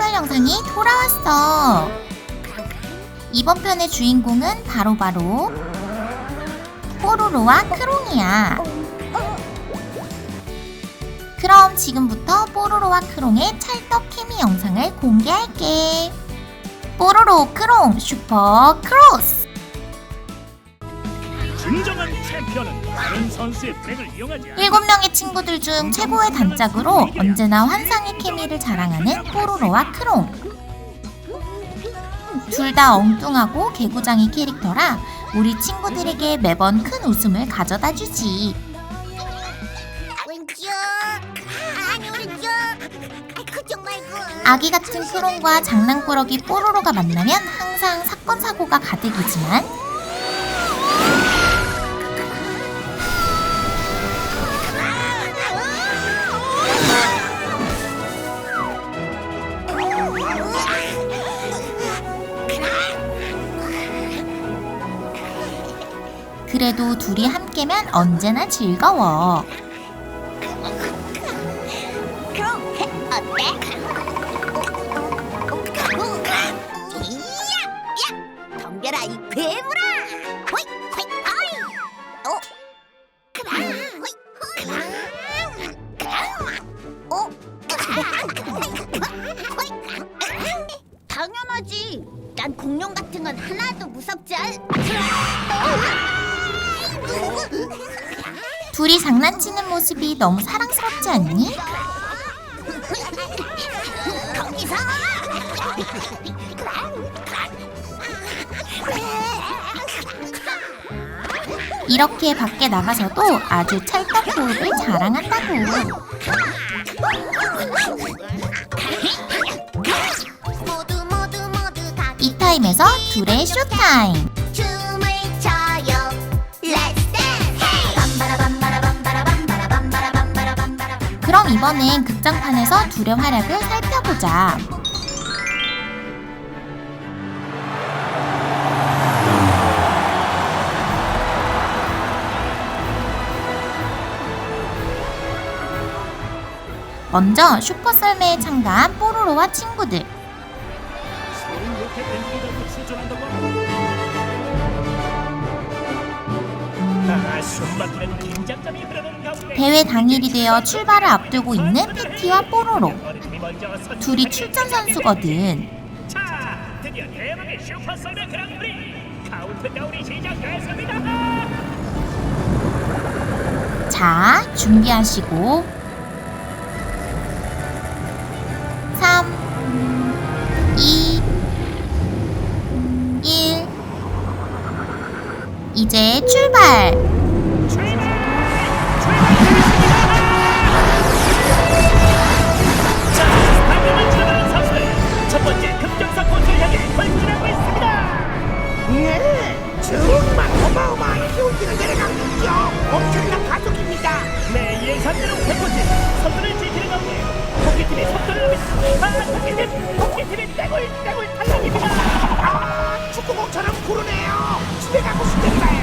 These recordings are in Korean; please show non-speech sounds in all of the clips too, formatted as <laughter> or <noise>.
출발 영상이 돌아왔어. 이번 편의 주인공은 바로바로 뽀로로와 크롱이야. 그럼 지금부터 뽀로로와 크롱의 찰떡 케미 영상을 공개할게. 뽀로로 크롱 슈퍼 크로스! 진정한 챔피언은 다른 선수의 백을 이용하지 않아. 일곱 명의 친구들 중 최고의 단짝으로 언제나 환상의 케미를 자랑하는 뽀로로와 크롱. 둘 다 엉뚱하고 개구장이 캐릭터라 우리 친구들에게 매번 큰 웃음을 가져다 주지. 아기 같은 크롱과 장난꾸러기 뽀로로가 만나면 항상 사건 사고가 가득이지만 그래도 둘이 함께면 언제나 즐거워. 장난치는 모습이 너무 사랑스럽지 않니? 거기서 이렇게 밖에 나가서도 아주 찰떡 호흡을 자랑한다고. 이 타임에서 둘의 쇼타임. 이번엔 극장판에서 둘의 활약을 살펴보자. 먼저 슈퍼썰매에 참가한 뽀로로와 친구들. 아, 숨막히는 긴장감이 흐르는 대회 당일이 되어 출발을 앞두고 있는 패티와 뽀로로. 둘이 출전. 선수거든. 자, 준비하시고 3 2 1 이제! 출발! 기운들을 내려가고 있죠. 엄청난 가족입니다. 네, 예상대로 100% 선두를 지키는 가운데 토끼팀이 선두를 넘습니다. 아, 토끼팀! 토끼팀이 떼굴 떼굴 탈락입니다. 아, 축구공처럼 구르네요. 집에 가고 싶겠어요.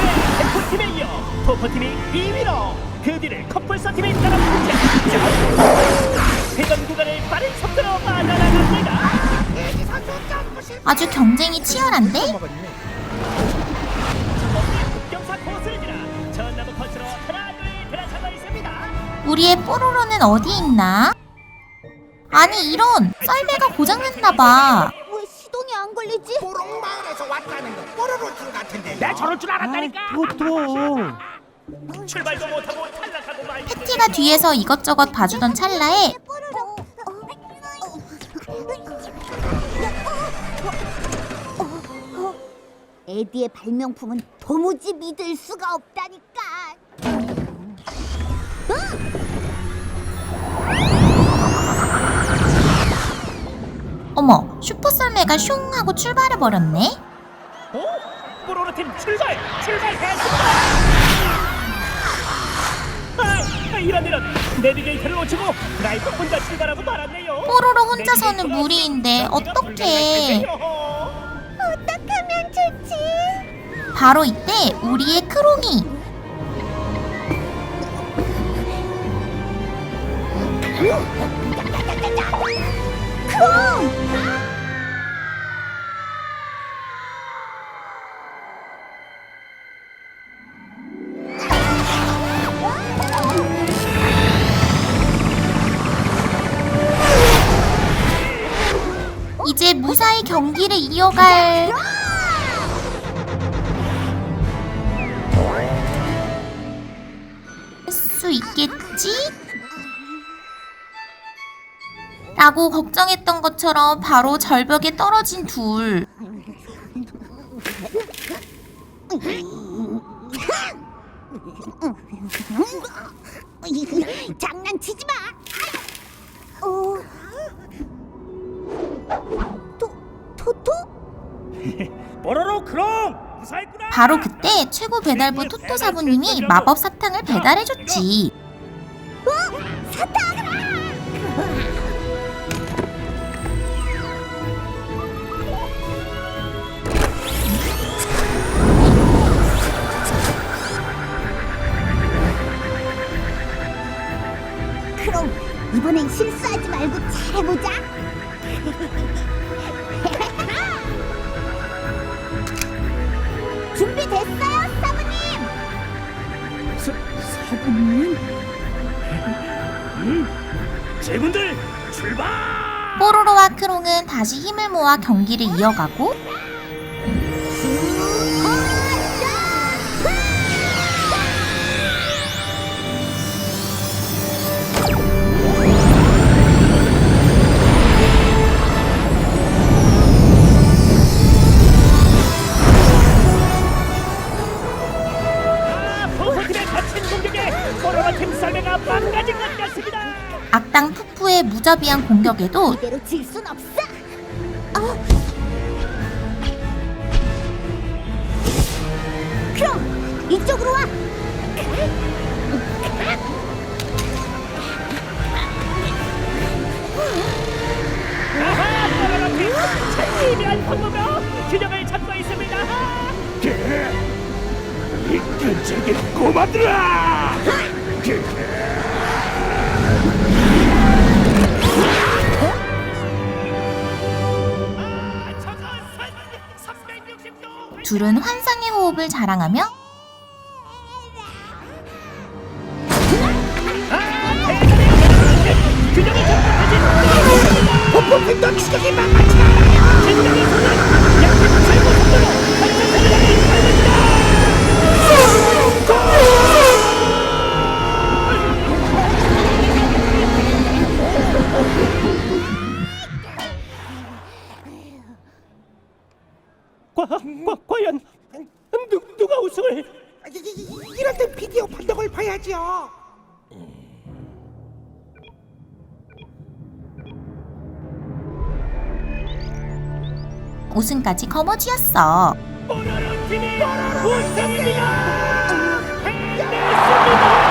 네, 백호팀에 이어 토퍼팀이 2위로 그 뒤를 커플서팀이 따라붙자 회전 구간을 빠른 속도로 빠져나갑니다. 애기 선수 점프실 아주 경쟁이 치열한데? 우리의 뽀로로는 어디 있나? 아니 이런 썰매가 고장났나봐 왜 시동이 안 걸리지? 보롱 마을에서 왔다는 거 뽀로로 팀 같은데. 내 저럴 줄 알았다니까. 보통 출발도 못하고 탈락하고 말. 패티가 뒤에서 이것저것 봐주던 찰나에 뽀로로 에디의 발명품은 도무지 믿을 수가 없다니까. 어머 슈퍼썰매가 슝 하고 출발해버렸네 어? 뽀로로 팀 출발! 출발했습니다! 아, 이런 이런 내비게이터를 놓치고 드라이버 혼자 출발하고 말았네요. 뽀로로 혼자서는 무리인데 어떡해 어떡하면 좋지? 바로 이때 우리의 크롱이 콩! 이제 무사히 경기를 이어갈 수 있겠지? 라고 걱정했던 것처럼 바로 절벽에 떨어진 둘. 장난치지 마. 어. 도 토토? <laughs> 뽀로로 무사했구나 바로 그때 최고 배달부 토토 사부님이 마법 사탕을 배달해줬지. 사, 사부님? 음 제군들 출발! 뽀로로와 크롱은 다시 힘을 모아 경기를 이어가고 무자비한 공격에도 이대로 질 순 없어. 어. 그럼 이쪽으로 와. 아하 뽀로로 팀 참미미한 방법으로 균형을 잡고 있습니다 이 끈질긴 꼬마들아 아 둘은 환상의 호흡을 자랑하며 않아 우승까지 거머쥐었어. 뽀로로 팀이 우승입니다 해냈습니다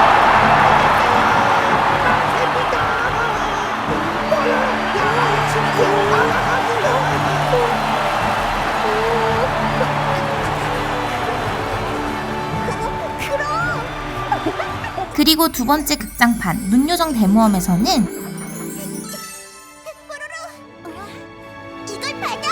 그리고 두 번째 극장판 눈요정 대모험에서는 이걸 받아.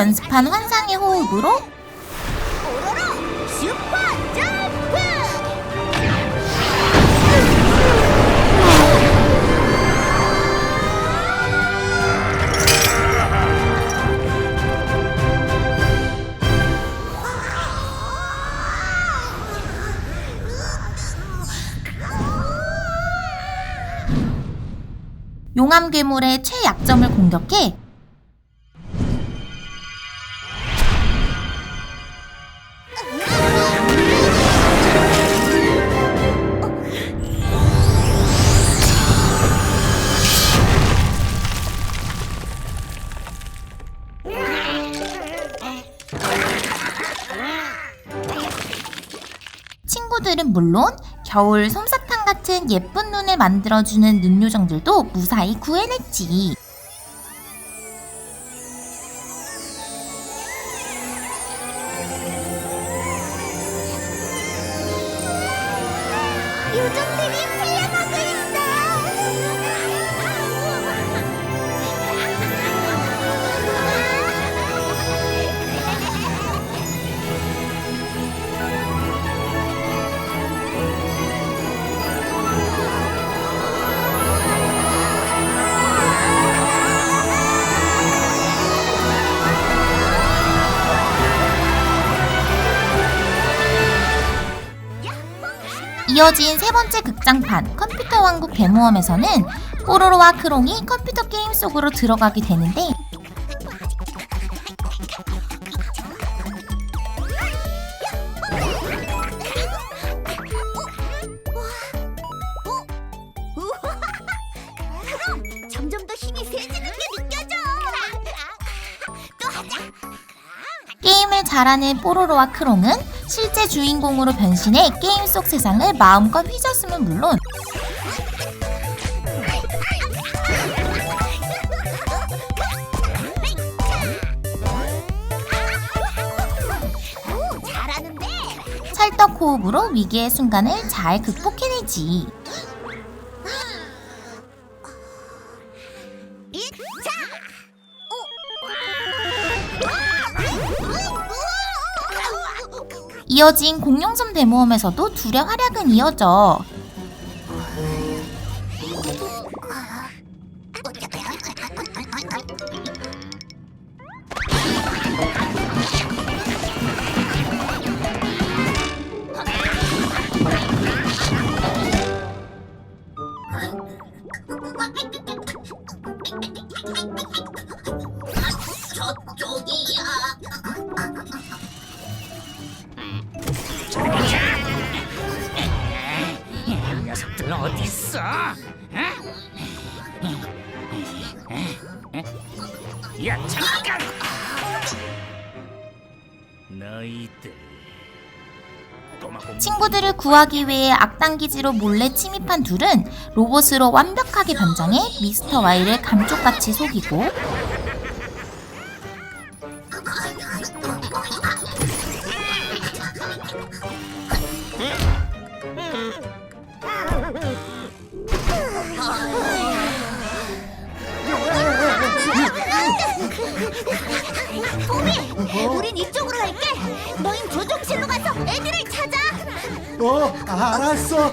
연습한 환상의 호흡으로 오로로 슈퍼 점프! 용암 괴물의 최약점을 공격해 친구들은 물론 겨울 솜사탕 같은 예쁜 눈을 만들어주는 눈요정들도 무사히 구해냈지. 이어진 세 번째 극장판 컴퓨터 왕국 대모험에서는 뽀로로와 크롱이 컴퓨터 게임 속으로 들어가게 되는데 점점 더 힘이 세지는 게 느껴져. 또 하자. 게임을 잘하는 뽀로로와 크롱은 실제 주인공으로 변신해 게임 속 세상을 마음껏 휘젓으면 물론. 찰떡 호흡으로 위기의 순간을 잘 극복해내지. 이어진 공룡섬 대모험에서도 둘의 활약은 이어져. 어디 있어? 야 잠깐! 너희들 친구들을 구하기 위해 악당 기지로 몰래 침입한 둘은 로봇으로 완벽하게 변장해 미스터 와이를 감쪽같이 속이고 우린 이쪽으로 갈게. 너흰 조종실로 가서 애들을 찾아. 어, 알았어.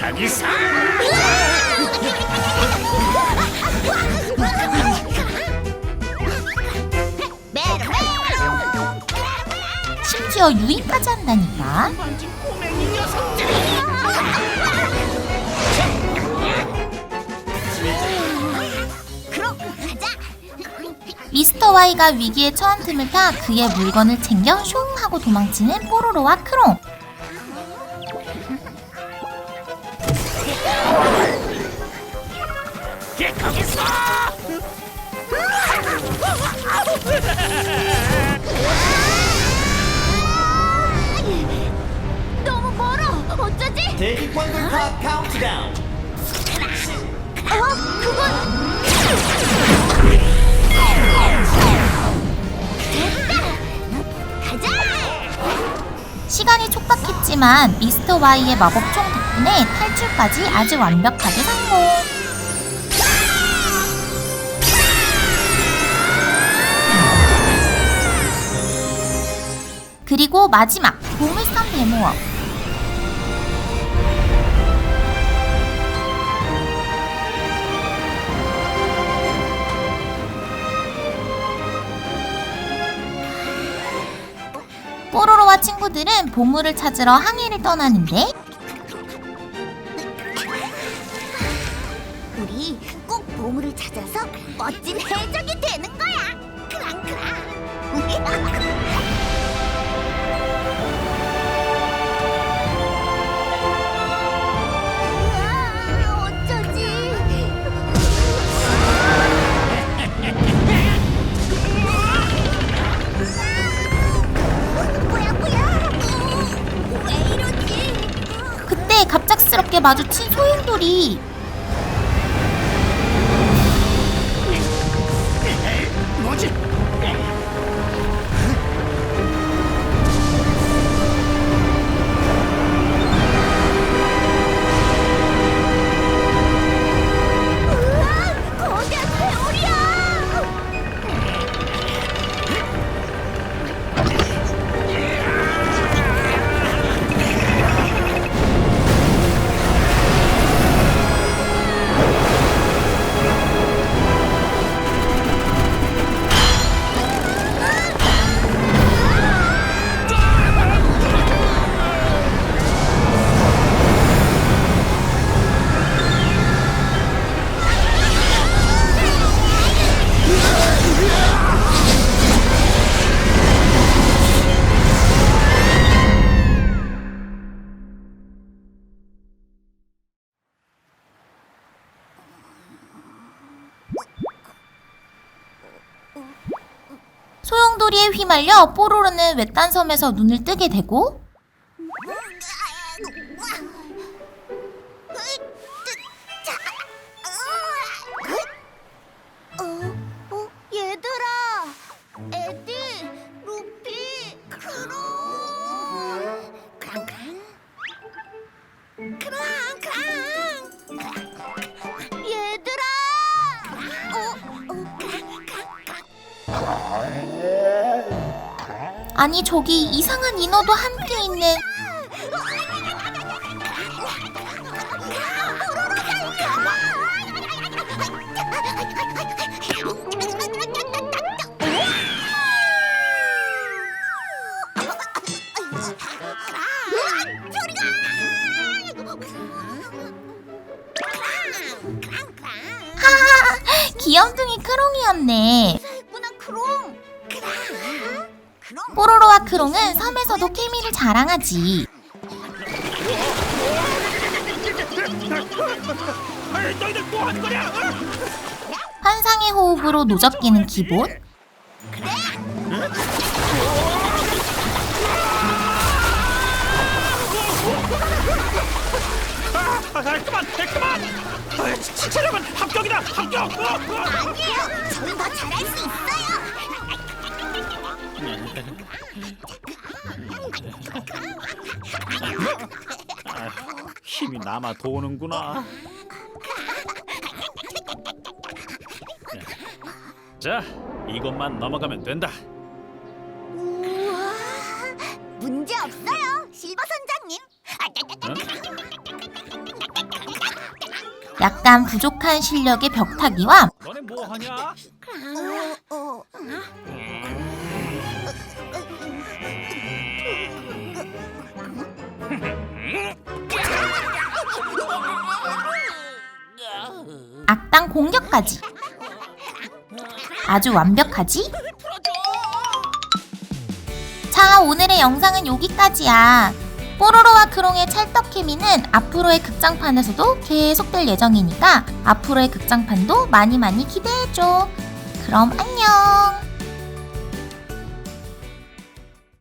거기서 메롱. 심지어 유인까지 한다니까. 미스터 와이가 위기에 처한 틈을 타 그의 물건을 챙겨 숑 하고 도망치는 뽀로로와 크롱. 거기서 너무 멀어. 어쩌지? 대기 광고파 카운트다운. 어? 그건. 시간이 촉박했지만 미스터 와이의 마법총 덕분에 탈출까지 아주 완벽하게 성공. 그리고 마지막 보물섬 대모험. 뽀로로와 친구들은 보물을 찾으러 항해를 떠나는데 우리 꼭 보물을 찾아서 멋진 해적이 되는 거야. 크랑크랑. 갑작스럽게 마주친 소용돌이 소용돌이에 휘말려 뽀로로는 외딴 섬에서 눈을 뜨게 되고 아니 저기 이상한 인어도 함께 있는 하하 귀염둥이 크롱이었네 크롱은 섬에서도 케미를 자랑하지? 환상의 호흡으로 노적기는 기본 아, 아, 그만, 그만. 아, 칭찬하면 합격이다, 합격. 아니에요. 저는 더 잘할 수 있어요. 힘이 남아 도는구나. 자, 이것만 넘어가면 된다. 우와, 문제 없어요, 실버 선장님. 약간 부족한 실력의 벽타기와 너네 뭐 하냐? 어, 어. 악당 공격까지. 아주 완벽하지? 자 오늘의 영상은 여기까지야. 뽀로로와 크롱의 찰떡 케미는 앞으로의 극장판에서도 계속될 예정이니까 앞으로의 극장판도 많이 많이 기대해줘. 그럼 안녕